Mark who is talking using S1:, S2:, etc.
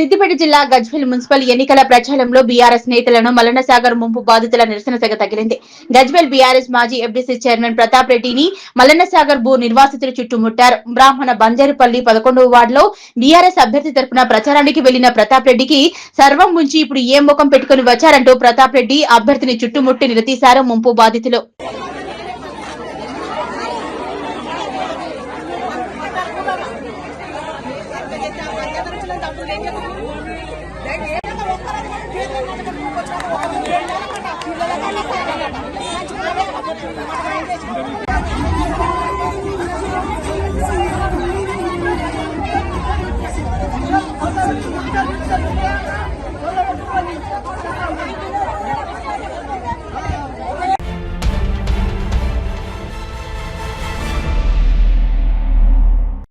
S1: సిద్దిపేట జిల్లా గజ్వేల్ మున్సిపల్ ఎన్నికల ప్రచారంలో బీఆర్ఎస్ నేతలను మలనసాగర్ ముంపు బాధితుల నిరసన తెగ తగిలింది. గజ్వేల్ బీఆర్ఎస్ మాజీ ఎఫ్డీసీ చైర్మన్ ప్రతాప్ రెడ్డిని మలనసాగర్ భూ నిర్వాసితులు చుట్టుముట్టారు బ్రాహ్మణ బంజారుపల్లి పదకొండవ వార్డులో బీఆర్ఎస్ అభ్యర్థి తరపున ప్రచారానికి వెళ్ళిన ప్రతాప్ రెడ్డికి సర్వం ముంచి ఇప్పుడు ఏ ముఖం పెట్టుకుని వచ్చారంటూ ప్రతాప్ రెడ్డి అభ్యర్థిని చుట్టుముట్టి నిలదీశారు ముంపు బాధితులు.
S2: పిల్లల